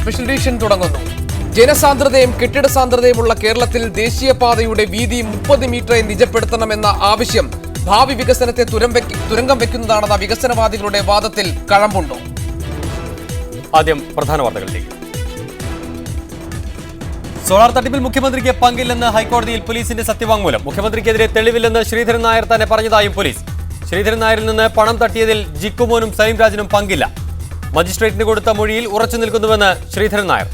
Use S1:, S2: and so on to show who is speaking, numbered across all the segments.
S1: Special edition തുടങ്ങുന്നു. ജനസാന്ദ്രതയും കെട്ടിട സാന്ദ്രതയുമുള്ള കേരളത്തിൽ ദേശീയപാതയുടെ വീതി മുപ്പത് മീറ്ററായി നിജപ്പെടുത്തണമെന്ന ആവശ്യം ഭാവി വികസനത്തെ തുരം തുരങ്കം വെക്കുന്നതാണെന്ന വികസനവാദികളുടെ വാദത്തിൽ കഴമ്പുണ്ടോ?
S2: ആദ്യം പ്രധാന വാർത്തകളിലേക്ക്. സോളാർ തട്ടിപ്പിൽ മുഖ്യമന്ത്രിക്ക് പങ്കില്ലെന്ന് ഹൈക്കോടതിയിൽ പോലീസിന്റെ സത്യവാങ്മൂലം. മുഖ്യമന്ത്രിക്കെതിരെ തെളിവില്ലെന്ന് ശ്രീധരൻ നായർ തന്നെ പറഞ്ഞതായും പോലീസ്. ശ്രീധരൻ നായരിൽ നിന്ന് പണം തട്ടിയതിൽ ജിക്കുമോനും സലീംരാജിനും പങ്കില്ല. മജിസ്ട്രേറ്റിന് കൊടുത്ത മൊഴിയിൽ ഉറച്ചു നിൽക്കുന്നുവെന്ന് ശ്രീധരൻ നായർ.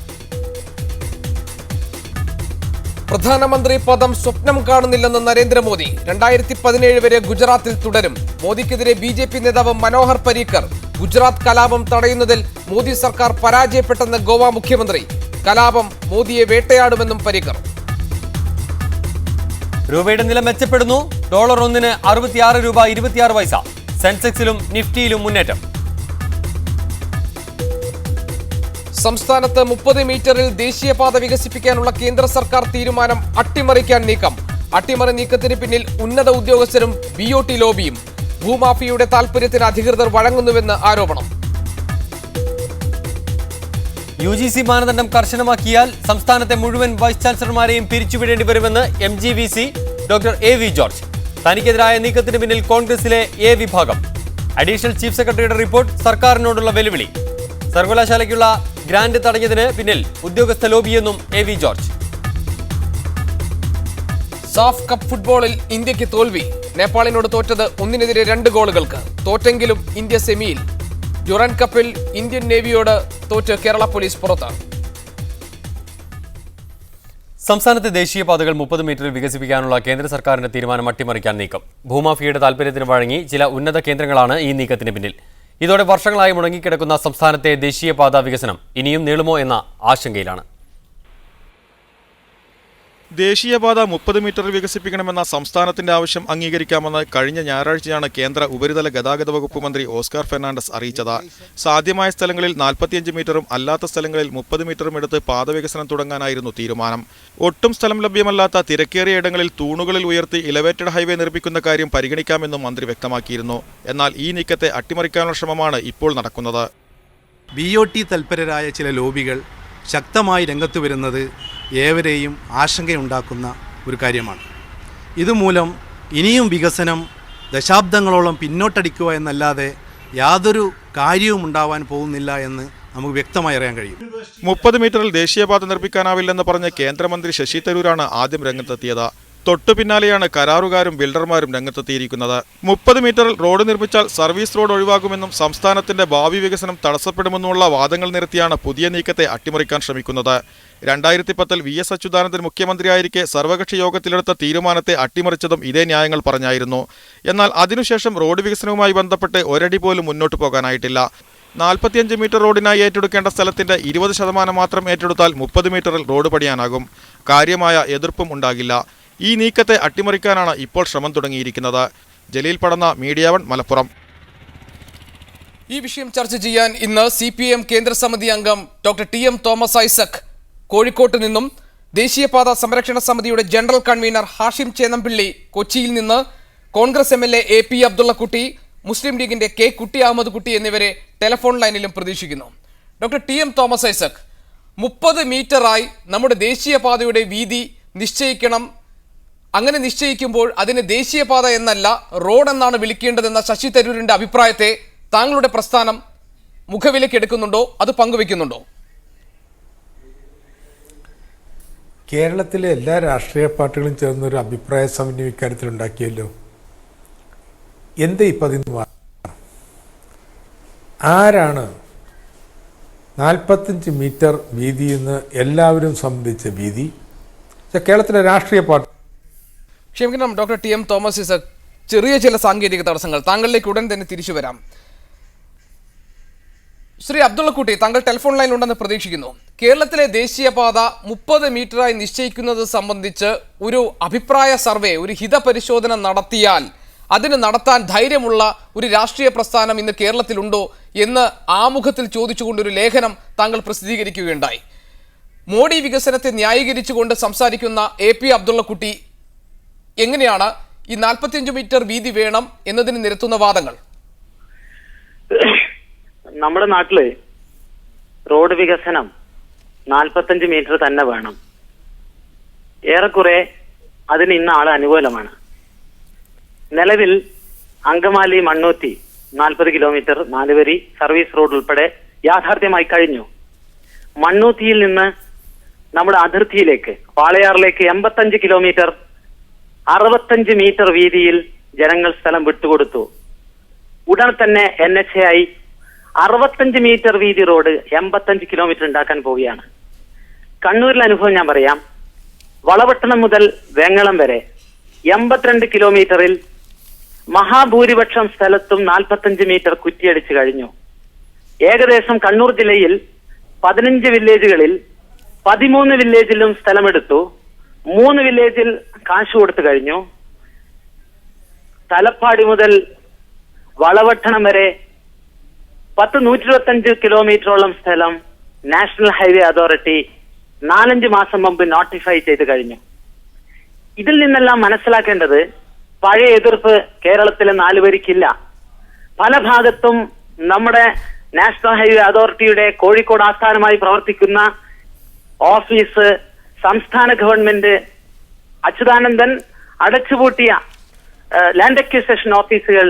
S1: പ്രധാനമന്ത്രി പദം സ്വപ്നം കാണുന്നില്ലെന്ന് നരേന്ദ്രമോദി. രണ്ടായിരത്തി പതിനേഴ് വരെ ഗുജറാത്തിൽ തുടരും. മോദിക്കെതിരെ ബി ജെ പി നേതാവ് മനോഹർ പരീക്കർ. ഗുജറാത്ത് കലാപം തടയുന്നതിൽ മോദി സർക്കാർ പരാജയപ്പെട്ടെന്ന് ഗോവ മുഖ്യമന്ത്രി. കലാപം മോദിയെ വേട്ടയാടുമെന്നും പരീക്കർ.
S2: രൂപയുടെ നില മെച്ചപ്പെടുന്നു. ഡോളർ ഒന്നിന് അറുപത്തിയാറ് രൂപ ഇരുപത്തിയാറ് പൈസ. സെൻസെക്സിലും നിഫ്റ്റിയിലും മുന്നേറ്റം.
S1: സംസ്ഥാനത്ത് മുപ്പത് മീറ്ററിൽ ദേശീയപാത വികസിപ്പിക്കാനുള്ള കേന്ദ്ര സർക്കാർ തീരുമാനം അട്ടിമറിക്കാൻ നീക്കം. അട്ടിമറി നീക്കത്തിന് പിന്നിൽ ഉന്നത ഉദ്യോഗസ്ഥരും ബി ഒ ടി ലോബിയും. ഭൂമാഫിയുടെ താൽപര്യത്തിന് അധികൃതർ വഴങ്ങുന്നുവെന്ന് ആരോപണം.
S2: യു ജി സി മാനദണ്ഡം കർശനമാക്കിയാൽ സംസ്ഥാനത്തെ മുഴുവൻ വൈസ് ചാൻസലർമാരെയും പിരിച്ചുവിടേണ്ടി വരുമെന്ന് M G V C doctor A V George. തനിക്കെതിരായ നീക്കത്തിന് പിന്നിൽ കോൺഗ്രസിലെ എ വിഭാഗം. അഡീഷണൽ ചീഫ് സെക്രട്ടറിയുടെ റിപ്പോർട്ട് സർക്കാരിനോടുള്ള വെല്ലുവിളി. സർവകലാശാലയ്ക്കുള്ള ഗ്രാന്റ് തടഞ്ഞതിന് പിന്നിൽ ഉദ്യോഗസ്ഥ ലോബിയെന്നും A V George.
S1: SAFF cup ഫുട്ബോളിൽ ഇന്ത്യയ്ക്ക് തോൽവി. നേപ്പാളിനോട് തോറ്റത് ഒന്നിനെതിരെ രണ്ട് ഗോളുകൾക്ക്. തോറ്റെങ്കിലും ഇന്ത്യ സെമിയിൽ. ഡ്യൂറൻ കപ്പിൽ ഇന്ത്യൻ നേവിയോട് തോറ്റ് കേരള പോലീസ് പുറത്താണ്
S2: സംസ്ഥാനത്തെ ദേശീയപാതകൾ മുപ്പത് മീറ്ററിൽ വികസിപ്പിക്കാനുള്ള കേന്ദ്ര സർക്കാരിന്റെ തീരുമാനം അട്ടിമറിക്കാൻ നീക്കം. ഭൂമാഫിയയുടെ താൽപര്യത്തിന് വഴങ്ങി ചില ഉന്നത കേന്ദ്രങ്ങളാണ് ഈ നീക്കത്തിന് പിന്നിൽ. ഇതോടെ വർഷങ്ങളായി മുടങ്ങിക്കിടക്കുന്ന സംസ്ഥാനത്തെ ദേശീയപാത വികസനം ഇനിയും നീളുമോ എന്ന ആശങ്കയിലാണ്.
S3: ദേശീയപാത മുപ്പത് മീറ്റർ വികസിപ്പിക്കണമെന്ന സംസ്ഥാനത്തിന്റെ ആവശ്യം അംഗീകരിക്കാമെന്ന് കഴിഞ്ഞ ഞായറാഴ്ചയാണ് കേന്ദ്ര ഉപരിതല ഗതാഗത വകുപ്പ് മന്ത്രി ഓസ്കാർ ഫെർണാണ്ടസ് അറിയിച്ചത്. സാധ്യമായ സ്ഥലങ്ങളിൽ നാൽപ്പത്തിയഞ്ച് മീറ്ററും അല്ലാത്ത സ്ഥലങ്ങളിൽ മുപ്പത് മീറ്ററും എടുത്ത് പാത വികസനം തുടങ്ങാനായിരുന്നു തീരുമാനം. ഒട്ടും സ്ഥലം ലഭ്യമല്ലാത്ത തിരക്കേറിയ ഇടങ്ങളിൽ തൂണുകളിൽ ഉയർത്തി ഇലവേറ്റഡ് ഹൈവേ നിർമ്മിക്കുന്ന കാര്യം പരിഗണിക്കാമെന്നും മന്ത്രി വ്യക്തമാക്കിയിരുന്നു. എന്നാൽ ഈ നീക്കത്തെ അട്ടിമറിക്കാനുള്ള ശ്രമമാണ് ഇപ്പോൾ നടക്കുന്നത്.
S4: ബി ഒ ടി തൽപരരായ ചില ലോബികൾ ശക്തമായി രംഗത്തു വരുന്നത് ഏവരെയും ആശങ്കയുണ്ടാക്കുന്ന ഒരു കാര്യമാണ്. ഇതുമൂലം ഇനിയും വികസനം ദശാബ്ദങ്ങളോളം പിന്നോട്ടടിക്കുക എന്നല്ലാതെ യാതൊരു കാര്യവും ഉണ്ടാവാൻ പോകുന്നില്ല എന്ന് നമുക്ക് വ്യക്തമായി അറിയാൻ കഴിയും.
S3: മുപ്പത് മീറ്ററിൽ ദേശീയപാത നിർമ്മിക്കാനാവില്ലെന്ന് പറഞ്ഞ കേന്ദ്രമന്ത്രി ശശി തരൂരാണ് ആദ്യം രംഗത്തെത്തിയത്. തൊട്ടു പിന്നാലെയാണ് കരാറുകാരും ബിൽഡർമാരും രംഗത്തെത്തിയിരിക്കുന്നത്. മുപ്പത് മീറ്ററിൽ റോഡ് നിർമ്മിച്ചാൽ സർവീസ് റോഡ് ഒഴിവാകുമെന്നും സംസ്ഥാനത്തിന്റെ ഭാവി വികസനം തടസ്സപ്പെടുമെന്നുമുള്ള വാദങ്ങൾ നിരത്തിയാണ് പുതിയ നീക്കത്തെ അട്ടിമറിക്കാൻ ശ്രമിക്കുന്നത്. രണ്ടായിരത്തി പത്തിൽ വി എസ് അച്യുതാനന്ദൻ മുഖ്യമന്ത്രിയായിരിക്കെ സർവകക്ഷി യോഗത്തിലെടുത്ത തീരുമാനത്തെ അട്ടിമറിച്ചതും ഇതേ ന്യായങ്ങൾ പറഞ്ഞായിരുന്നു. എന്നാൽ അതിനുശേഷം റോഡ് വികസനവുമായി ബന്ധപ്പെട്ട് ഒരടി പോലും മുന്നോട്ട് പോകാനായിട്ടില്ല. നാൽപ്പത്തിയഞ്ച് മീറ്റർ റോഡിനായി ഏറ്റെടുക്കേണ്ട സ്ഥലത്തിന്റെ ഇരുപത് ശതമാനം മാത്രം ഏറ്റെടുത്താൽ മുപ്പത് മീറ്ററിൽ റോഡ് പണിയാനാകും. കാര്യമായ എതിർപ്പും ഉണ്ടാകില്ല. ഈ നീക്കത്തെ അട്ടിമറിക്കാനാണ് ഇപ്പോൾ ശ്രമം തുടങ്ങിയിരിക്കുന്നത്. Jaleel Padanna media one Malappuram.
S1: ഈ വിഷയം ചർച്ച ചെയ്യാൻ ഇന്ന് സി പി എം കേന്ദ്ര സമിതി അംഗം doctor T M Thomas Isaac കോഴിക്കോട്ട് നിന്നും ദേശീയപാത സംരക്ഷണ സമിതിയുടെ ജനറൽ കൺവീനർ ഹാഷിം ചേന്നമ്പിള്ളി കൊച്ചിയിൽ നിന്ന് Congress M L A A P Abdullakutty Muslim ലീഗിന്റെ കെ കുട്ടി അഹമ്മദ് കുട്ടി എന്നിവരെ ടെലിഫോൺ ലൈനിലും പ്രതീക്ഷിക്കുന്നു. Doctor T M Thomas Isaac മുപ്പത് മീറ്ററായി നമ്മുടെ ദേശീയപാതയുടെ വീതി നിശ്ചയിക്കണം അങ്ങനെ നിശ്ചയിക്കുമ്പോൾ അതിന് ദേശീയപാത എന്നല്ല റോഡ് എന്നാണ് വിളിക്കേണ്ടതെന്ന ശശി തരൂരിന്റെ അഭിപ്രായത്തെ താങ്കളുടെ പ്രസ്ഥാനം മുഖവിലേക്ക് എടുക്കുന്നുണ്ടോ? അത് പങ്കുവെക്കുന്നുണ്ടോ
S5: കേരളത്തിലെ എല്ലാ രാഷ്ട്രീയ പാർട്ടികളും ചേർന്നൊരു അഭിപ്രായ സമന്വയം ഇക്കാര്യത്തിൽ ഉണ്ടാക്കിയല്ലോ. എന്ത് ഇപ്പം അതിന് ആരാണ് നാൽപ്പത്തഞ്ച് മീറ്റർ വീതി എല്ലാവരും സംബന്ധിച്ച വീതി? കേരളത്തിലെ രാഷ്ട്രീയ പാർട്ടി
S1: ക്ഷമിക്കണം doctor T M Thomas Isaac ചെറിയ ചില സാങ്കേതിക തടസ്സങ്ങൾ. താങ്കളിലേക്ക് ഉടൻ തന്നെ തിരിച്ചു വരാം. ശ്രീ അബ്ദുള്ളക്കുട്ടി താങ്കൾ ടെലിഫോൺ ലൈനിൽ ഉണ്ടെന്ന് പ്രതീക്ഷിക്കുന്നു. കേരളത്തിലെ ദേശീയപാത മുപ്പത് മീറ്ററായി നിശ്ചയിക്കുന്നത് സംബന്ധിച്ച് ഒരു അഭിപ്രായ സർവേ ഒരു ഹിതപരിശോധന നടത്തിയാൽ അതിന് നടത്താൻ ധൈര്യമുള്ള ഒരു രാഷ്ട്രീയ പ്രസ്ഥാനം ഇന്ന് കേരളത്തിലുണ്ടോ എന്ന് ആമുഖത്തിൽ ചോദിച്ചുകൊണ്ടൊരു ലേഖനം താങ്കൾ പ്രസിദ്ധീകരിക്കുകയുണ്ടായി. മോഡി വികസനത്തെ ന്യായീകരിച്ചുകൊണ്ട് സംസാരിക്കുന്ന എ പി അബ്ദുള്ളക്കുട്ടി എങ്ങനെയാണ് ഈ നാൽപ്പത്തിയഞ്ച് മീറ്റർ വീതി വേണം എന്നതിന് നിരത്തുന്ന വാദങ്ങൾ?
S6: നമ്മുടെ നാട്ടിൽ റോഡ് വികസനം നാൽപ്പത്തഞ്ച് മീറ്റർ തന്നെ വേണം. ഏറെക്കുറെ അതിന് ഇന്ന് ആൾ അനുകൂലമാണ്. നിലവിൽ അങ്കമാലി മണ്ണൂത്തി നാൽപ്പത് കിലോമീറ്റർ നാലുവരി സർവീസ് റോഡ് ഉൾപ്പെടെ യാഥാർത്ഥ്യമായി കഴിഞ്ഞു. മണ്ണൂത്തിയിൽ നിന്ന് നമ്മുടെ അതിർത്തിയിലേക്ക് വാളയാറിലേക്ക് എൺപത്തഞ്ച് കിലോമീറ്റർ അറുപത്തഞ്ച് മീറ്റർ വീതിയിൽ ജനങ്ങൾ സ്ഥലം വിട്ടുകൊടുത്തു. ഉടൻ തന്നെ എൻ എച്ച് എ ആയി അറുപത്തഞ്ച് മീറ്റർ വീതി റോഡ് എൺപത്തഞ്ച് കിലോമീറ്റർ ഉണ്ടാക്കാൻ പോവുകയാണ്. കണ്ണൂരിലെ അനുഭവം ഞാൻ പറയാം. വളവട്ടണം മുതൽ വെങ്ങളം വരെ എൺപത്തിരണ്ട് കിലോമീറ്ററിൽ മഹാഭൂരിപക്ഷം സ്ഥലത്തും നാൽപ്പത്തഞ്ച് മീറ്റർ കുറ്റിയടിച്ചു കഴിഞ്ഞു. ഏകദേശം കണ്ണൂർ ജില്ലയിൽ പതിനഞ്ച് വില്ലേജുകളിൽ പതിമൂന്ന് വില്ലേജിലും സ്ഥലമെടുത്തു. മൂന്ന് വില്ലേജിൽ കാശ് കൊടുത്തു കഴിഞ്ഞു. തലപ്പാടി മുതൽ വളവട്ടണം വരെ പത്ത് നൂറ്റി ഇരുപത്തഞ്ച് കിലോമീറ്ററോളം സ്ഥലം നാഷണൽ ഹൈവേ അതോറിറ്റി നാലഞ്ച് മാസം മുമ്പ് നോട്ടിഫൈ ചെയ്ത് കഴിഞ്ഞു. ഇതിൽ നിന്നെല്ലാം മനസ്സിലാക്കേണ്ടത് പഴയ എതിർപ്പ് കേരളത്തിലെ നാലുപേരിക്കില്ല പല ഭാഗത്തും നമ്മുടെ നാഷണൽ ഹൈവേ അതോറിറ്റിയുടെ കോഴിക്കോട് ആസ്ഥാനമായി പ്രവർത്തിക്കുന്ന ഓഫീസ് സംസ്ഥാന ഗവൺമെന്റ് അച്യുതാനന്ദൻ അടച്ചുപൂട്ടിയ ലാൻഡ് അക്യൂസേഷൻ ഓഫീസുകൾ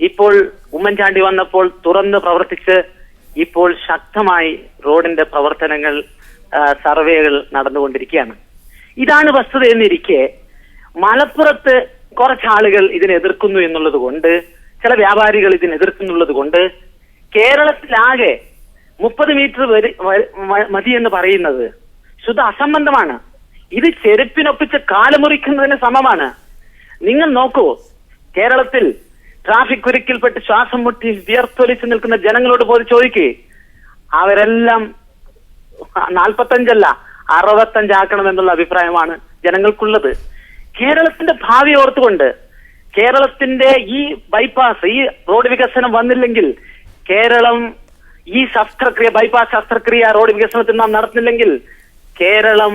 S6: ഇപ്പോൾ ഉമ്മൻചാണ്ടി വന്നപ്പോൾ തുറന്ന് പ്രവർത്തിച്ച് ഇപ്പോൾ ശക്തമായി റോഡിന്റെ പ്രവർത്തനങ്ങൾ സർവേകൾ നടന്നുകൊണ്ടിരിക്കുകയാണ്. ഇതാണ് വസ്തുത എന്നിരിക്കെ മലപ്പുറത്ത് കുറച്ചാളുകൾ ഇതിനെ എതിർക്കുന്നു എന്നുള്ളത് കൊണ്ട് ചില വ്യാപാരികൾ ഇതിനെ എതിർക്കുന്നുള്ളത് കൊണ്ട് കേരളത്തിലാകെ മുപ്പത് മീറ്റർ വരി- എന്ന് പറയുന്നത് ശുദ്ധ അസംബന്ധമാണ്. ഇത് ചെരുപ്പിനൊപ്പിച്ച് കാലുമുറിക്കുന്നതിന് സമമാണ്. നിങ്ങൾ നോക്കൂ കേരളത്തിൽ ട്രാഫിക് കുരുക്കിൽപ്പെട്ട് ശ്വാസം മുട്ടി വിയർത്തൊലിച്ച് നിൽക്കുന്ന ജനങ്ങളോട് പോയി ചോദിക്കേ. അവരെല്ലാം നാൽപ്പത്തഞ്ചല്ല അറുപത്തഞ്ചാക്കണം എന്നുള്ള അഭിപ്രായമാണ് ജനങ്ങൾക്കുള്ളത്. കേരളത്തിന്റെ ഭാവി ഓർത്തുകൊണ്ട് കേരളത്തിന്റെ ഈ ബൈപ്പാസ് ഈ റോഡ് വികസനം വന്നില്ലെങ്കിൽ കേരളം ഈ ശസ്ത്രക്രിയ ബൈപ്പാസ് ശസ്ത്രക്രിയ റോഡ് വികസനത്തിൽ നാം നടത്തുന്നില്ലെങ്കിൽ കേരളം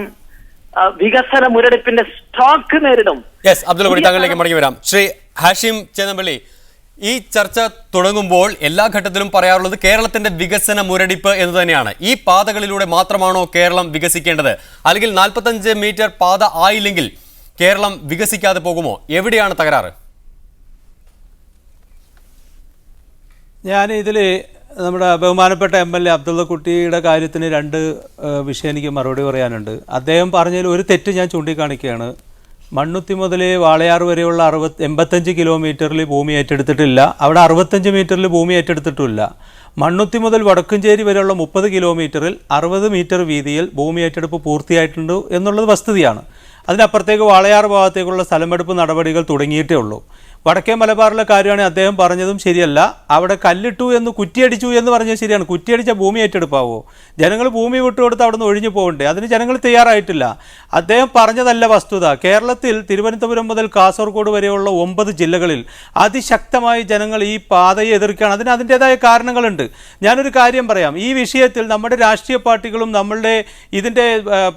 S6: വികസന മുരടിപ്പിന്റെ സ്റ്റോക്ക് നേരിടും.
S2: യെസ് അബ്ദുൽ കൂടി താങ്കളിലേക്ക് മടങ്ങി വരാം. ശ്രീ ഹാഷിം ചേന്നമ്പള്ളി ഈ ചർച്ച തുടങ്ങുമ്പോൾ എല്ലാ ഘട്ടത്തിലും പറയാറുള്ളത് കേരളത്തിന്റെ വികസന മുരടിപ്പ് എന്ന് തന്നെയാണ്. ഈ പാതകളിലൂടെ മാത്രമാണോ കേരളം വികസിക്കേണ്ടത്? അല്ലെങ്കിൽ നാൽപ്പത്തഞ്ച് മീറ്റർ പാത ആയില്ലെങ്കിൽ കേരളം വികസിക്കാതെ പോകുമോ? എവിടെയാണ് തകരാറ്?
S7: ഞാൻ ഇതിൽ നമ്മുടെ ബഹുമാനപ്പെട്ട എം എൽ എ അബ്ദുള്ളക്കുട്ടിയുടെ കാര്യത്തിന് രണ്ട് വിഷയം എനിക്ക് മറുപടി പറയാനുണ്ട്. അദ്ദേഹം പറഞ്ഞതിൽ ഒരു തെറ്റ് ഞാൻ ചൂണ്ടിക്കാണിക്കുകയാണ്. മണ്ണുത്തി മുതൽ വാളയാർ വരെയുള്ള അറുപത് എൺപത്തഞ്ച് കിലോമീറ്ററിൽ ഭൂമി ഏറ്റെടുത്തിട്ടില്ല. അവിടെ അറുപത്തഞ്ച് മീറ്ററിൽ ഭൂമി ഏറ്റെടുത്തിട്ടില്ല മണ്ണുത്തി മുതൽ വടക്കുംചേരി വരെയുള്ള മുപ്പത് കിലോമീറ്ററിൽ അറുപത് മീറ്റർ വീതിയിൽ ഭൂമി ഏറ്റെടുപ്പ് പൂർത്തിയായിട്ടുണ്ട് എന്നുള്ളത് വസ്തുതയാണ്. അതിനപ്പുറത്തേക്ക് വാളയാർ ഭാഗത്തേക്കുള്ള സ്ഥലമെടുപ്പ് നടപടികൾ തുടങ്ങിയിട്ടേ ഉള്ളൂ. വടക്കേ മലബാറിലെ കാര്യമാണ് അദ്ദേഹം പറഞ്ഞതും ശരിയല്ല. അവിടെ കല്ലിട്ടു എന്ന് കുറ്റിയടിച്ചു എന്ന് പറഞ്ഞത് ശരിയാണ്. കുറ്റിയടിച്ച ഭൂമി ഏറ്റെടുപ്പാവോ? ജനങ്ങൾ ഭൂമി വിട്ടുകൊടുത്ത് അവിടെ നിന്ന് ഒഴിഞ്ഞു പോകണ്ടേ? അതിന് ജനങ്ങൾ തയ്യാറായിട്ടില്ല. അദ്ദേഹം പറഞ്ഞതല്ല വസ്തുത. കേരളത്തിൽ തിരുവനന്തപുരം മുതൽ കാസർഗോഡ് വരെയുള്ള ഒമ്പത് ജില്ലകളിൽ അതിശക്തമായി ജനങ്ങൾ ഈ പാതയെ എതിർക്കുകയാണ്. അതിന് അതിന്റെതായ കാരണങ്ങളുണ്ട്. ഞാനൊരു കാര്യം പറയാം. ഈ വിഷയത്തിൽ നമ്മുടെ രാഷ്ട്രീയ പാർട്ടികളും നമ്മളുടെ ഇതിന്റെ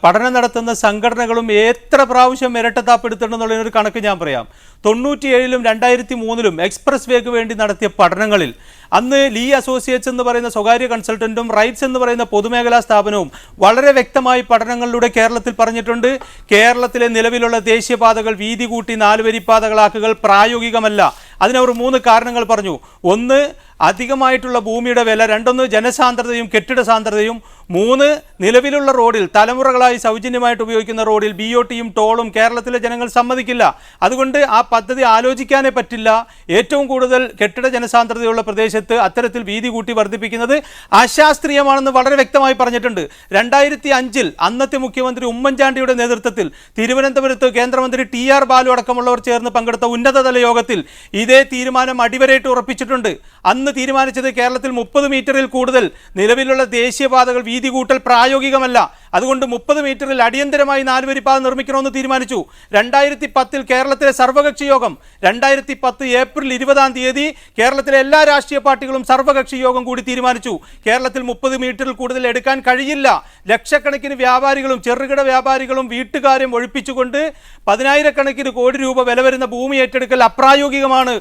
S7: പഠനം നടത്തുന്ന സംഘടനകളും എത്ര പ്രാവശ്യം ഇരട്ടത്താപ്പെടുത്തുന്നുള്ളതിനൊരു കണക്ക് ഞാൻ പറയാം. തൊണ്ണൂറ്റിയേഴിലും രണ്ടായിരത്തി മൂന്നിലും എക്സ്പ്രസ് വേക്ക് വേണ്ടി നടത്തിയ പഠനങ്ങളിൽ അന്ന് ലീ അസോസിയേറ്റ്സ് എന്ന് പറയുന്ന സ്വകാര്യ കൺസൾട്ടന്റും റൈറ്റ്സ് എന്ന് പറയുന്ന പൊതുമേഖലാ സ്ഥാപനവും വളരെ വ്യക്തമായി പഠനങ്ങളിലൂടെ കേരളത്തിൽ പറഞ്ഞിട്ടുണ്ട്. കേരളത്തിലെ നിലവിലുള്ള ദേശീയപാതകൾ വീതി കൂട്ടി നാലുവരിപ്പാതകളാക്കുകൾ പ്രായോഗികമല്ല. അതിനവർ മൂന്ന് കാരണങ്ങൾ പറഞ്ഞു. ഒന്ന് അധികമായിട്ടുള്ള ഭൂമിയുടെ വില രണ്ടൊന്ന് ജനസാന്ദ്രതയും കെട്ടിട സാന്ദ്രതയും മൂന്ന് നിലവിലുള്ള റോഡിൽ തലമുറകളായി സൗജന്യമായിട്ട് ഉപയോഗിക്കുന്ന റോഡിൽ ബി ഒ ടിയും ടോളും കേരളത്തിലെ ജനങ്ങൾ സമ്മതിക്കില്ല. അതുകൊണ്ട് ആ പദ്ധതി ആലോചിക്കാനേ പറ്റില്ല. ഏറ്റവും കൂടുതൽ കെട്ടിട ജനസാന്ദ്രതയുള്ള പ്രദേശത്ത് അത്തരത്തിൽ വീതി കൂട്ടി വർദ്ധിപ്പിക്കുന്നത് അശാസ്ത്രീയമാണെന്ന് വളരെ വ്യക്തമായി പറഞ്ഞിട്ടുണ്ട്. രണ്ടായിരത്തി അഞ്ചിൽ അന്നത്തെ മുഖ്യമന്ത്രി ഉമ്മൻചാണ്ടിയുടെ നേതൃത്വത്തിൽ തിരുവനന്തപുരത്ത് കേന്ദ്രമന്ത്രി ടി ആർ ബാലു അടക്കമുള്ളവർ ചേർന്ന് പങ്കെടുത്ത ഉന്നതതല യോഗത്തിൽ ഇതേ തീരുമാനം അടിവരയിട്ട് ഉറപ്പിച്ചിട്ടുണ്ട്. അന്ന് തീരുമാനിച്ചത് കേരളത്തിൽ മുപ്പത് മീറ്ററിൽ കൂടുതൽ നിലവിലുള്ള ദേശീയപാതകൾ വീതി കൂട്ടൽ പ്രായോഗികമല്ല. അതുകൊണ്ട് മുപ്പത് മീറ്ററിൽ അടിയന്തരമായി നാലുവരിപ്പാത നിർമ്മിക്കണമെന്ന് തീരുമാനിച്ചു. രണ്ടായിരത്തി പത്തിൽ കേരളത്തിലെ സർവകക്ഷി യോഗം രണ്ടായിരത്തി പത്ത് ഏപ്രിൽ ഇരുപതാം തീയതി കേരളത്തിലെ എല്ലാ രാഷ്ട്രീയ പാർട്ടികളും സർവകക്ഷി യോഗം കൂടി തീരുമാനിച്ചു. കേരളത്തിൽ മുപ്പത് മീറ്ററിൽ കൂടുതൽ എടുക്കാൻ കഴിയില്ല. ലക്ഷക്കണക്കിന് വ്യാപാരികളും ചെറുകിട വ്യാപാരികളും വീട്ടുകാരും ഒഴിപ്പിച്ചുകൊണ്ട് പതിനായിരക്കണക്കിന് കോടി രൂപ വില വരുന്ന ഭൂമി ഏറ്റെടുക്കൽ അപ്രായോഗികമാണ്.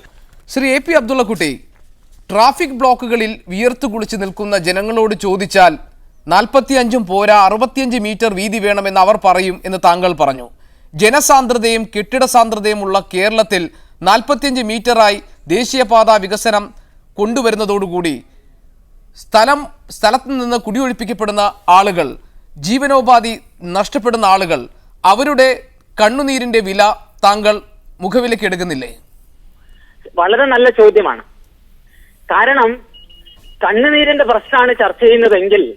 S1: Shri A P Abdullakutty traffic ബ്ലോക്കുകളിൽ വിയർത്തു കുളിച്ച് നിൽക്കുന്ന ജനങ്ങളോട് ചോദിച്ചാൽ നാൽപ്പത്തിയഞ്ചും പോരാ അറുപത്തിയഞ്ച് മീറ്റർ വീതി വേണമെന്ന് അവർ പറയും എന്ന് താങ്കൾ പറഞ്ഞു. ജനസാന്ദ്രതയും കെട്ടിട സാന്ദ്രതയുമുള്ള കേരളത്തിൽ നാൽപ്പത്തിയഞ്ച് മീറ്ററായി ദേശീയപാത വികസനം കൊണ്ടുവരുന്നതോടുകൂടി സ്ഥലം സ്ഥലത്ത് നിന്ന് കുടിയൊഴിപ്പിക്കപ്പെടുന്ന ആളുകൾ ജീവനോപാധി നഷ്ടപ്പെടുന്ന ആളുകൾ അവരുടെ കണ്ണുനീരിന്റെ വില താങ്കൾ മുഖവിലേക്ക് എടുക്കുന്നില്ലേ?
S6: വളരെ നല്ല ചോദ്യമാണ്. കാരണം കണ്ണുനീരിന്റെ പ്രശ്നമാണ് ചർച്ച ചെയ്യുന്നതെങ്കിൽ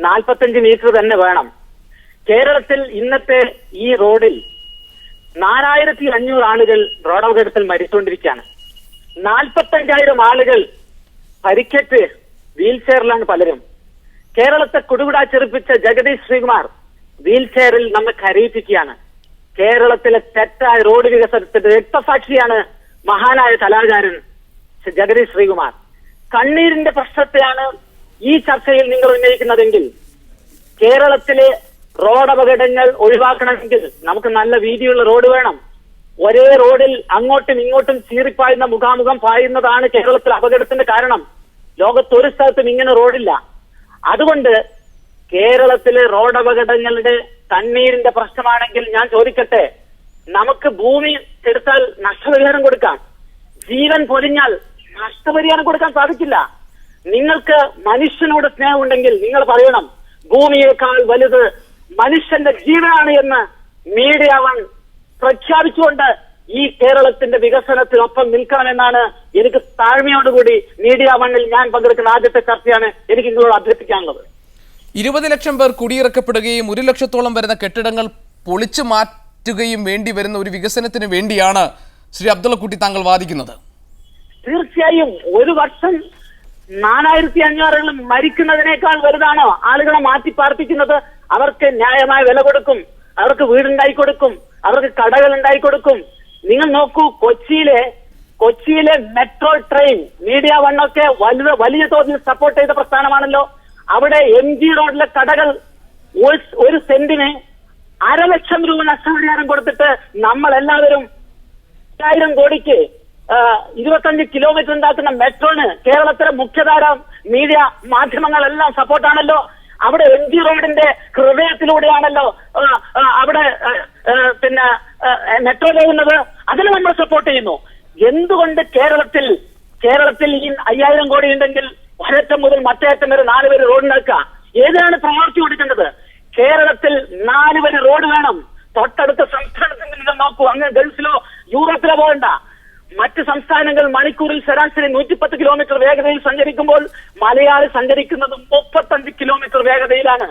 S6: നാൽപ്പത്തഞ്ച് മീറ്റർ തന്നെ വേണം. കേരളത്തിൽ ഇന്നത്തെ ഈ റോഡിൽ നാലായിരത്തി അഞ്ഞൂറ് ആളുകൾ റോഡപകടത്തിൽ മരിച്ചുകൊണ്ടിരിക്കുകയാണ്. നാൽപ്പത്തഞ്ചായിരം ആളുകൾ പരിക്കേറ്റ് വീൽചെയറിലാണ് പലരും. കേരളത്തെ കുടുകുടാ ചെറുപ്പിച്ച ജഗദീഷ് ശ്രീകുമാർ വീൽചെയറിൽ നമ്മെ കരയിപ്പിക്കുകയാണ്. കേരളത്തിലെ തെറ്റായ റോഡ് വികസനത്തിന്റെ രക്തസാക്ഷിയാണ് മഹാനായ കലാകാരൻ ജഗദീഷ് ശ്രീകുമാർ. കണ്ണീരിന്റെ പ്രശ്നത്തെയാണ് ഈ ചർച്ചയിൽ നിങ്ങൾ ഉന്നയിക്കുന്നതെങ്കിൽ കേരളത്തിലെ റോഡ് അപകടങ്ങൾ ഒഴിവാക്കണമെങ്കിൽ നമുക്ക് നല്ല വീതിയുള്ള റോഡ് വേണം. ഒരേ റോഡിൽ അങ്ങോട്ടും ഇങ്ങോട്ടും ചീറിപ്പായുന്ന മുഖാമുഖം പായുന്നതാണ് കേരളത്തിൽ അപകടത്തിന്റെ കാരണം. ലോകത്ത് ഒരു സ്ഥലത്തും ഇങ്ങനെ റോഡില്ല. അതുകൊണ്ട് കേരളത്തിലെ റോഡ് അപകടങ്ങളുടെ തണ്ണീരിന്റെ പ്രശ്നമാണെങ്കിൽ ഞാൻ ചോദിക്കട്ടെ നമുക്ക് ഭൂമി എടുത്താൽ നഷ്ടപരിഹാരം കൊടുക്കാം. ജീവൻ പൊലിഞ്ഞാൽ നഷ്ടപരിഹാരം കൊടുക്കാൻ സാധിക്കില്ല. നിങ്ങൾക്ക് മനുഷ്യനോട് സ്നേഹമുണ്ടെങ്കിൽ നിങ്ങൾ പറയണം ഭൂമിയേക്കാൾ വലുത് മനുഷ്യന്റെ ജീവനാണ് എന്ന് മീഡിയ വൺ പ്രഖ്യാപിച്ചുകൊണ്ട് ഈ കേരളത്തിന്റെ വികസനത്തിനൊപ്പം നിൽക്കണമെന്നാണ് എനിക്ക് താഴ്മയോടുകൂടി മീഡിയ വണ്ണിൽ ഞാൻ പങ്കെടുക്കുന്ന ആദ്യത്തെ ചർച്ചയാണ് എനിക്ക് നിങ്ങളോട് അഭ്യർത്ഥിക്കാനുള്ളത്.
S1: ഇരുപത് ലക്ഷം പേർ കുടിയിറക്കപ്പെടുകയും ഒരു ലക്ഷത്തോളം വരുന്ന കെട്ടിടങ്ങൾ പൊളിച്ചു മാറ്റുകയും വേണ്ടി വരുന്ന ഒരു വികസനത്തിന് വേണ്ടിയാണ് ശ്രീ അബ്ദുള്ളക്കുട്ടി താങ്കൾ വാദിക്കുന്നത്.
S6: തീർച്ചയായും ഒരു വർഷം നാലായിരത്തി അഞ്ഞൂറുകൾ മരിക്കുന്നതിനേക്കാൾ വലുതാണ് ആളുകളെ മാറ്റി പാർപ്പിക്കുന്നത്. അവർക്ക് ന്യായമായ വില കൊടുക്കും. അവർക്ക് വീടുണ്ടായി കൊടുക്കും. അവർക്ക് കടകൾ ഉണ്ടായി കൊടുക്കും. നിങ്ങൾ നോക്കൂ കൊച്ചിയിലെ കൊച്ചിയിലെ മെട്രോ ട്രെയിൻ മീഡിയ വണ്ണൊക്കെ വലുത് വലിയ തോതിൽ സപ്പോർട്ട് ചെയ്ത പ്രസ്ഥാനമാണല്ലോ. അവിടെ എം ജി റോഡിലെ കടകൾ ഒരു- സെന്റിന് അരലക്ഷം രൂപ നഷ്ടപരിഹാരം കൊടുത്തിട്ട് നമ്മൾ എല്ലാവരും ആയിരം കോടിക്ക് ഇരുപത്തഞ്ച് കിലോമീറ്റർ ഉണ്ടാക്കുന്ന മെട്രോന് കേരളത്തിലെ മുഖ്യധാര മീഡിയ മാധ്യമങ്ങളെല്ലാം സപ്പോർട്ടാണല്ലോ അവിടെ എം ജി റോഡിന്റെ ഹൃദയത്തിലൂടെയാണല്ലോ അവിടെ പിന്നെ മെട്രോ പോകുന്നത്. അതിന് നമ്മൾ സപ്പോർട്ട് ചെയ്യുന്നു. എന്തുകൊണ്ട് കേരളത്തിൽ കേരളത്തിൽ ഈ അയ്യായിരം കോടി ഉണ്ടെങ്കിൽ ഒരറ്റം മുതൽ മറ്റേറ്റം വരെ നാല് പേര് റോഡ് ഉണ്ടാക്കുക ഏതാണ് പ്രയോറിറ്റി കൊടുക്കേണ്ടത്? കേരളത്തിൽ നാല് വരെ റോഡ് വേണം. തൊട്ടടുത്ത സംസ്ഥാനത്തിൽ നോക്കൂ. അങ്ങ് ഗൾഫിലോ യൂറോപ്പിലോ പോകണ്ട. മറ്റ് സംസ്ഥാനങ്ങൾ മണിക്കൂറിൽ ശരാശരി നൂറ്റിപ്പത്ത് കിലോമീറ്റർ വേഗതയിൽ സഞ്ചരിക്കുമ്പോൾ മലയാളി സഞ്ചരിക്കുന്നത് മുപ്പത്തഞ്ച് കിലോമീറ്റർ വേഗതയിലാണ്.